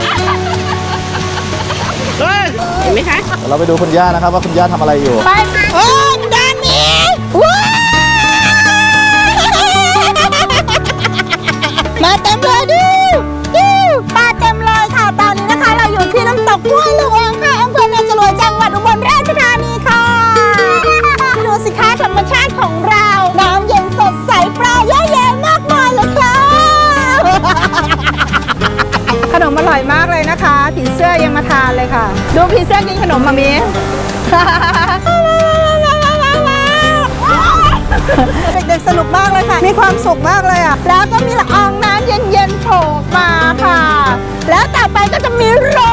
เลยเนาะเฮ้ยเห็นไหมคะเดี๋ยวเราไปดูคุณย่านะครับว่าคุณย่าทำอะไรอยู่ ไปโอ้ยด้านนี้ว้าวมาเต็มเลยดูดู เสื้อยังมาทานเลยค่ะ ดูผีเสื้อกินขนมมามีเด็กๆสนุกมากเลยค่ะ มีความสุขมากเลยอะ แล้วก็มีละอองน้ำเย็นๆโผล่มาค่ะ แล้วต่อไปก็จะมีรุ้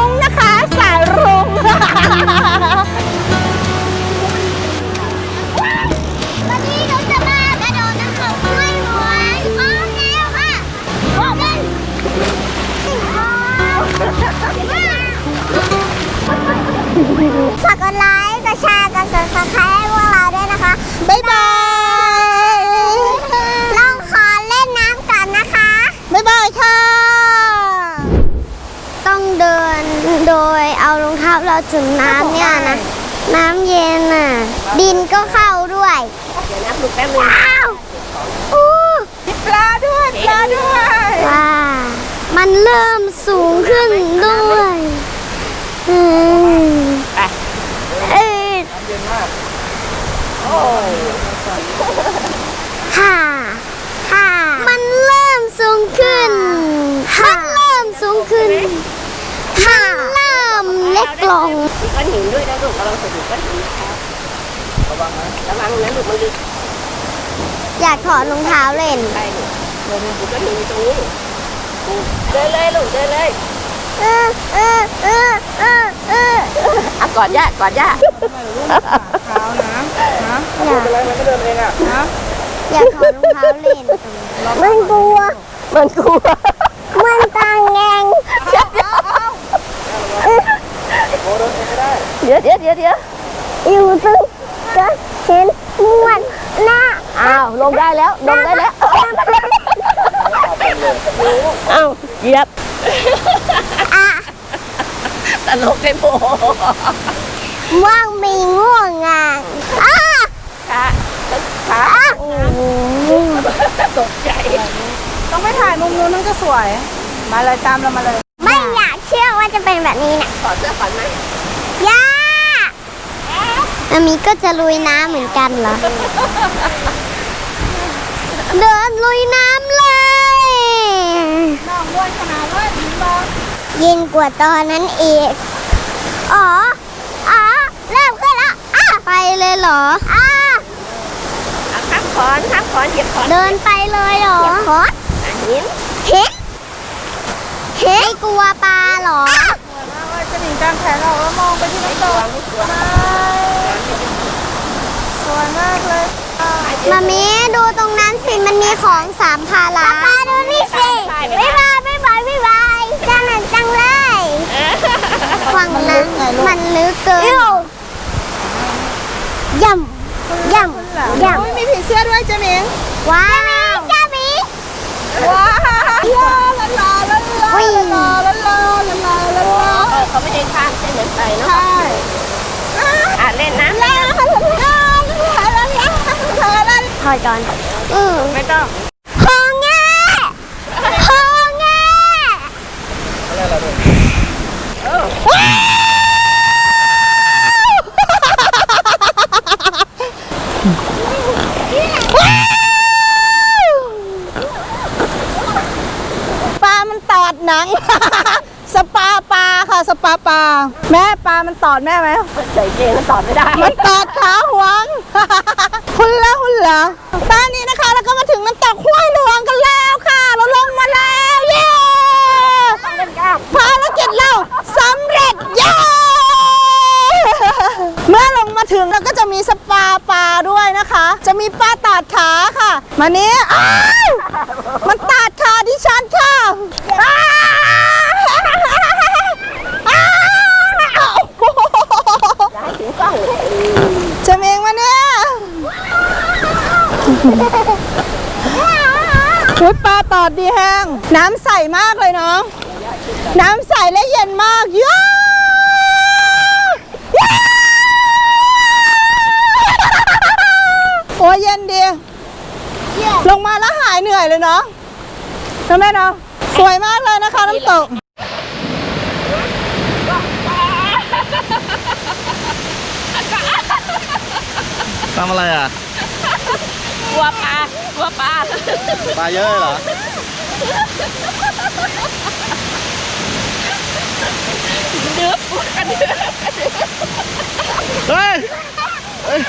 กกดไลค์ กดแชร์ กด subscribe ให้พวกเราด้วยนะคะ บ๊ายบาย ลองขอเล่นน้ำกันนะคะ บ๊ายบายค่ะ ต้องเดินโดยเอารองเท้าเราถึงน้ำเนี่ยนะ น้ำเย็นอะ ดินก็เข้าด้วย เดี๋ยวนะปลุกแป๊บนึงว้าวอู้มีปลาด้วย ปลาด้วย ว้ามันเริ่มสูงขึ้นด้วยอืม ไป เอ้ย ฮ่าฮ่ามันเริ่มสูงขึ้น มันเริ่มสูงขึ้นมันเริ่มเล็กลงมีก้อนหินด้วยนะลูกเราสะดุดก้อนหินนะครับระวังนะระวังนะลูกมันลึกอยากถอดรองเท้าเล่นไปลูกเดินดูก้อนหินอยู่ตรงนี้เดินเลยลูกเดินเลยเออเออเออเออเอออะกอดย่ากอดย่า อยากอยากถอดรองเท้าเล่น มันกลัว มันกลัว มันต่างแงงเดี๋ยวเดี๋ยวเดี๋ยวเดี๋ยวอยู่ตึงจะเห็นมวนหน้าอ้าวลงได้แล้วลงได้แล้วอ้าวเหยียบอะตลกได้โผว่างมีง่วงงานอะ ขาขาอะตกใจ ต้องไปถ่ายมุมนู้นมันจะสวย มาเลยตามเรามาเลย ไม่อยากเชื่อว่าจะเป็นแบบนี้นะถอดเสื้อก่อนไหมย่าอามีก็จะลุยน้ำเหมือนกันเหรอ เดินลุยน้ำเลยน้องด้วยขนาดเลยถึงบอกยิ่งกว่าตอนนั้นอีก อ๋อ อ๋อ เริ่มขึ้นแล้วอะไปเลยเหรออะเอาข้ามข อนข้ามขอนเหยียบขอนเดินไปเลยเหรอขออะหินเห็นเห็นไม่กลัวปลาเหรอว่าจะหนีกลางแขนเราแล้วมองไปที่น้ำตกวางไม่กลัวสวยมากเลยมามีดูตรงนั้นสิมันมีของสามพาราป้าดูนี่สิบ๊ายบายบ๊ายบายบ๊ายบายจังหนังจังเลยฝั่งนั้นมันลึกเกินย่ำย่ำย่ โอ้ย มีผีเสื้อด้วยเจมิงำว้าวจ้าบีว้าวลาลาลาลาลาวิ่งลาลาลาลาลาลาลาเออเขาไม่ได้ข้ามเส้นเหมือนไปเนาะใช่อะเล่นน้ำลาลาลาลาลาลาลาถอยก่อนอือไม่ต้องของแง่ของแง่ ปลามันตอดหนัง สปาปลาค่ะ สปาปลาแม่ปลามันตอดแม่ไหมใส่เกงแล้วตอบไม่ได้มันตอดขาหวงหุ่นละหุ่นละตอนนี้นะคะเราก็มาถึงน้ำตกห้วยหลวงกันแล้วค่ะ เราลงมาแล้วเย้ภารกิจเราสำเร็จเย้เมื่อลงมาถึงเราก็จะมีสปาปลาด้วยนะคะ จะมีปลาตาดขาค่ะ มานี้อ้าวมันตาดขาดิฉันค่ะอ้าวอ้าว ให้ถึงกล้องเลย จะเมงมาเนี่ย อุ้ยปลาตอดดีแห้ง น้ำใสมากเลยเนาะน้ำใสและเย็นมากย้าย้าโอ้ยเย็นดี ลงมาแล้วหายเหนื่อยเลยเนาะนะแม่เนาะสวยมากเลยนะคะน้ำตกทำอะไรอะ กลัวปลากลัวปลาปลาเยอะเลยเหรอดึบกันดึบเฮ้ยเฮ้ย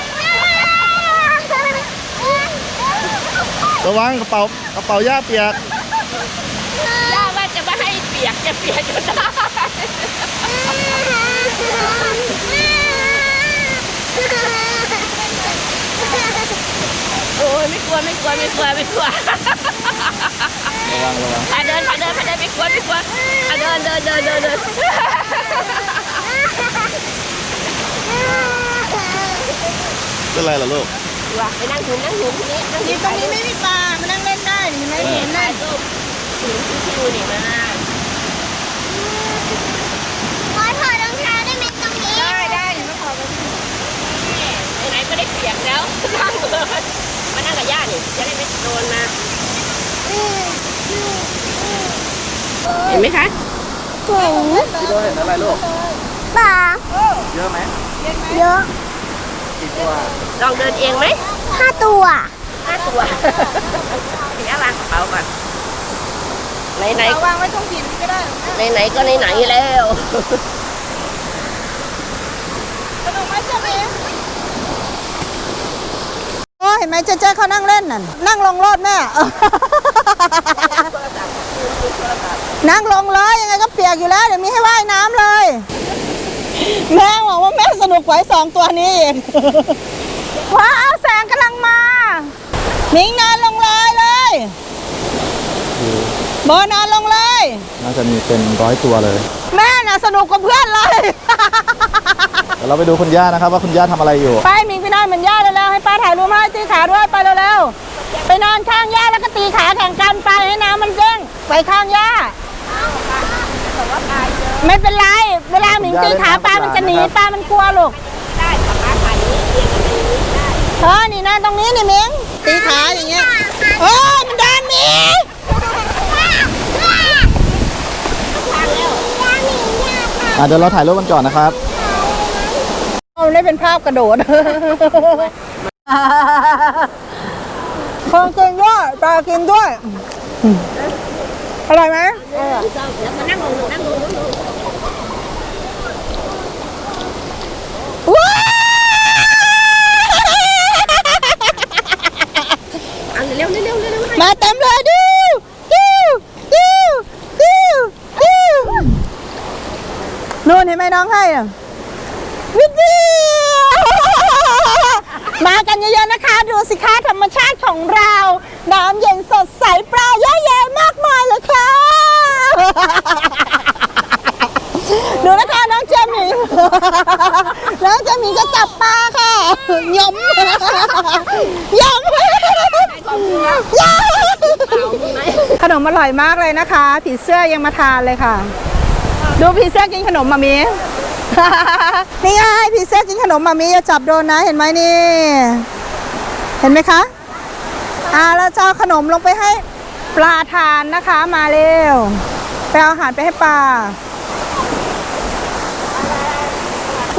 ระวังกระเป๋ากระเป๋าย่าเปียก ย่าว่าจะไม่ให้เปียกจะเปียกจนได้โอ้ย ไม่กลัวไม่กลัวไม่กลัวไม่กลัวระวังระวังพาเดินพาเดินพาเดินไม่กลัวไม่กลัวพาเดินเดินเดินเดินเดินเป็นไรล่ะลูกว่าไปนั่งหุนนั่งหุนที่นี้นั่งนี่ตรงนี้ไม่มีปลามานั่งเล่นได้เห็นไหมเห็นได้ก็หุนที่ดูนี่มาขอถอดรองเท้าได้ไหมตรงนี้ ได้ได้เห็นไหมขอไปไหนๆก็ได้เปียกแล้วนั่งเลยมา นั่งกับย่านี่จะได้ไม่โดนมาเห็นไหมคะเห็นพี่โดเห็นอะไรลูกปลาเยอะไหมเยอะกี่ตัวลองเดินเองไหมห้าตัวห้าตัวถึงเอาวางกระเป๋าก่อนไหนเอาวางไว้ตรงหินก็ได้ๆไหนๆก็ไหนๆแล้ว สนุกไหมเจ๊เมโอ้ เห็นไหมเจ๊เจ๊เขานั่งเล่นน่ะนั่งลงรถแม่นั่งลงเลยยังไงก็เปียกอยู่แล้วเดี๋ยวมีให้ว่ายน้ำเลย แม่บอกว่าแม่สนุกกว่าไอ้สองตัวนี้อีกว้าวแสงกำลังมานิ้งนอนลงเลยเลยโบนอนลงเลย น่าจะมีเป็นร้อยตัวเลย แม่น่ะสนุกกว่าเพื่อนเลยเดี๋ยวเราไปดูคุณย่านะครับว่าคุณย่าทำอะไรอยู่ ไปมิง ไปนอนเหมือนย่าเร็วๆให้ป้าถ่ายรูปให้ตีขาด้วยไปเร็วๆไปนอนข้างย่าแล้วก็ตีขาแข่งกันไปให้น้ำมันเด้งไปข้างย่าไม่เป็นไร เวลาหมิงตีขาปลามันจะหนีปลามันกลัวลูกได้สามารถถ่ายนี้เรียนกันนี้ได้เออนี่นะตรงนี้นี่มิงตีขาอย่างเงี้ยเอ้ยมันดันหมีอะเดี๋ยวเราถ่ายรูปกันก่อนนะครับ เอาได้เป็นภาพกระโดดคงกินด้วยปลากินด้วย อร่อยไหมเออแล้วมานั่งลงนั่งลงนั่งลงว้าวเอาเร็วเร็วเร็วเร็วเร็วมาเต็มเลยดูดูดูดูดูนู่นเห็นไหมน้องให้อะ วิดวิวมากันเยอะๆนะคะ ดูสิคะธรรมชาติของเรา น้ำเย็นสดใสปลาเยอะแยะมากมายเลยค่ะ ดูนะคะน้องเจมิงน้องเจมิงจะจับปลาค่ะยมยมยมขนมอร่อยมากเลยนะคะ ผีเสื้อยังมาทานเลยค่ะ ดูผีเสื้อกินขนมมามี นี่ไงผีเสื้อกินขนมมามีอย่าจับโดนนะเห็นไหมนี่ เห็นไหมคะอ่าเราจะเอาขนมลงไปให้ปลาทานนะคะมาเร็วไปเอาอาหารไปให้ปลา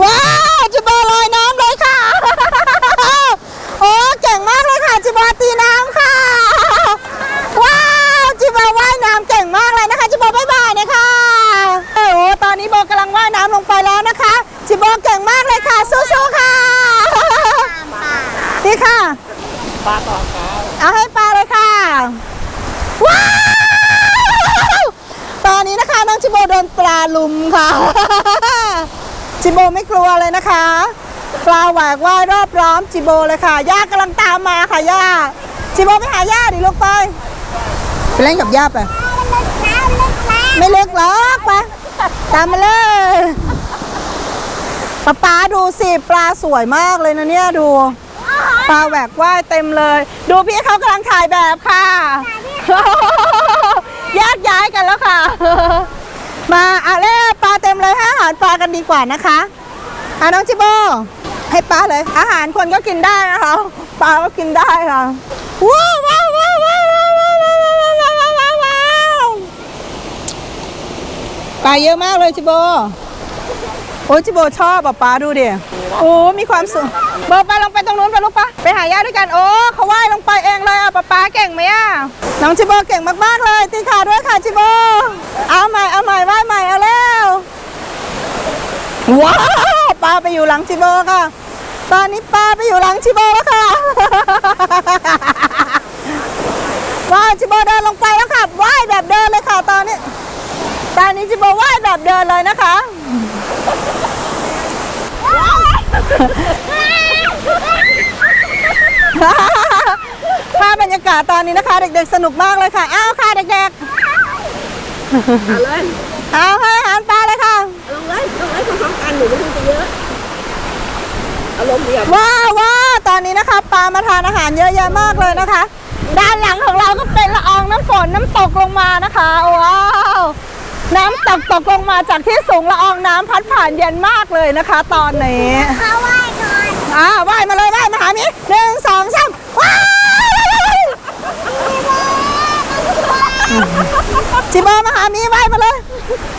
ว้าวจิบอลอยน้ำเลยค่ะ โอ้เก่งมากเลยค่ะจิบอตีนำค่ะ ว้าวจิบอว่ายน้ำเก่งมากเลยนะคะจิบอบายบายนะคะโอ้โหตอนนี้โบกำลังว่ายน้ำลงไปแล้วนะคะจิบอเก่งมากเลยค่ะสู้ๆค่ะ นี่ค่ะ ปลาต่อขา เอาให้ปลาเลยค่ะ ว้าว ตอนนี้นะคะน้องจิโบโดนป ลาลุมค่ะ จิโบไม่กลัวเลยนะคะปลาแหวกว่ายรอบล้อมจิโบเลยค่ะ ย่ากำลังตามมาค่ะย่า จิโบไปหาย่าดิลูกไป ไปเล่นกับย่าไป ไม่เล็กหรอกไปตามมาเลยป๊าป๊าดูสิปลาสวยมากเลยนะเนี่ยดู ปลาแหวกว่ายเต็มเลย ดูพี่เขากำลังถ่ายแบบค่ะแยกย้ายกันแล้วค่ะ มาอะเล่ปลาเต็มเลยให้อาหารปลากันดีกว่านะคะอะน้องจิโบให้ปลาเลย อาหารคนก็กินได้นะคะปลาก็กินได้ค่ะว้าวว้าวว้าวว้าวว้าวว้าวปลาเยอะมากเลยจิโบ โอ้ยจิโบชอบอะปลาดูดิโอ้มีความสุขเบอร์ไปลงไปตรงนู้นไปลูกปะไปหาย่าด้วยกันโอ้เขาว่ายลงไปเองเลยอะป๊าป๊าเก่งไหมอะน้องจิโบเก่งมากๆเลยตีขาด้วยค่ะจิโบเอาใหม่เอาใหม่ว่ายใหม่เอาแล้วว้าวปลาไปอยู่หลังจิโบค่ะ ตอนนี้ปลาไปอยู่หลังจิโบแล้วค่ะว้าวจิโบเดินลงไปแล้วค่ะว่ายแบบเดินเลยค่ะตอนนี้ตอนนี้จิโบว่ายแบบเดินเลยนะคะ ภาพบรรยากาศตอนนี้นะคะ เด็กๆ สนุกมากเลยค่ะ อ้าวค่ะเด็กเอาเลยๆเอาให้อาหารปลาเลยค่ะลงเลยลงเลยพร้อมๆกันหนูไม่ต้องจะเยอะอารมณ์เดียวว้าวว้าวตอนนี้นะคะปลามาทานอาหารเยอะแยะมากเลยนะคะ ด้านหลังของเราก็เป็นละอองน้ำฝนน้ำตกลงมานะคะว้าว น้ำตกตกลงมาจากที่สูงละอองน้ำพัดผ่านเย็นมากเลยนะคะ ตอนนี้เขาไหว้ก่อนอ่าว่ายมาเลยว่ายมาหามิหนึ่งสองสามว้ายจิโบมาหามีว่ายมาเลย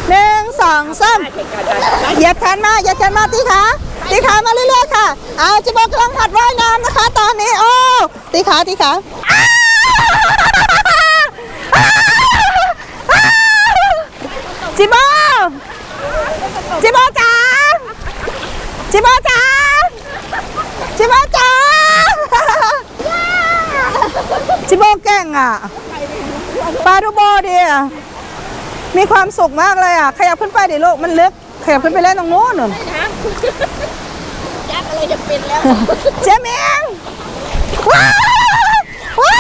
หนึ่งสองสามเก่งกันได้เหยียบแขนมาเหยียบแขนมาตีขาตีขามาเรื่อยๆค่ะเอาจิโบกำลังหัดว่ายน้ำนะคะ ตอนนี้โอ้ตีขาตีขา จิโบจิโบจ๋าจิโบจ๋าจิโบจ๋าจิโบเก่งอะปลาดูโบดิมีความสุขมากเลยอะ ขยับขึ้นไปดิลูกมันลึก ขยับขึ้นไปเล่นตรงโน้นนู่นยักษ์อะไรจะเป็นแล้ว เจมเองว้าวว้า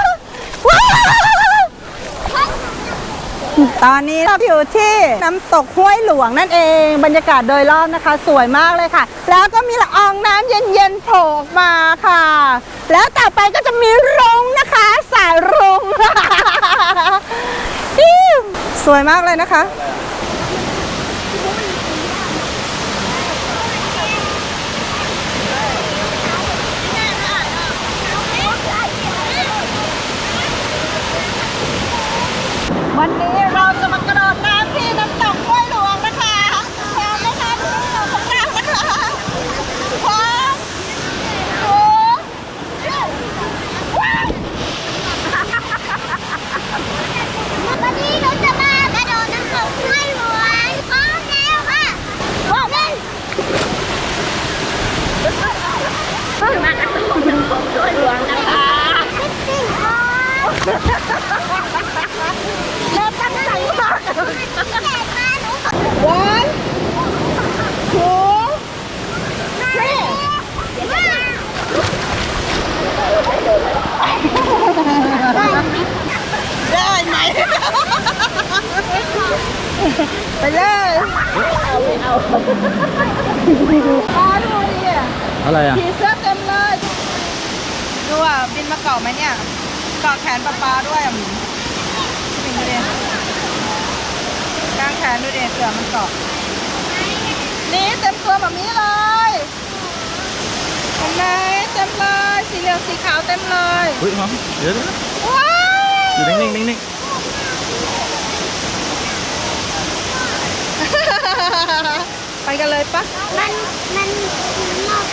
วว้าว ตอนนี้เราอยู่ที่น้ำตกห้วยหลวงนั่นเอง บรรยากาศโดยรอบนะคะ สวยมากเลยค่ะ แล้วก็มีละอองน้ำเย็นๆโผล่ออกมาค่ะ แล้วต่อไปก็จะมีรุ้งนะคะ สายรุ้งสวยมากเลยนะคะวันนี้เราจะมากระโดดน้ำที่น้ำตกห้วยหลวงนะคะพร้อมไหมคะทุกคนพร้อมนะคะพร้อมโอ้ว้าว วันนี้เราจะมากระโดดน้ำตกห้วยหลวงพร้อมแล้วค่ะพร้อมเลย มากันตรงเป็นของช่วยหลวงนะคะ สิ่งของ เริ่มตั้งใจมาก แก่มาหนูขอ วันทูทรี ได้ไหม ไปเลยเอาไม่เอาปลาดูดิอะไรอะผีเสื้อเต็มเลยดูอะบินมาเกาะไหมเนี่ยเกาะแขนปลาปลาด้วยอะหมิงดูดิกางแขนดูดิเสือมันเกาะนี่เต็มตัวแบบนี้เลยเห็นไหมเต็มเลยสีเหลืองสีขาวเต็มเลยเฮ้ยมาเดี๋ยเดี๋ยวว้าวอยู่นิ่งๆนิ่ง ไปกันเลยปะ มัน มันนอก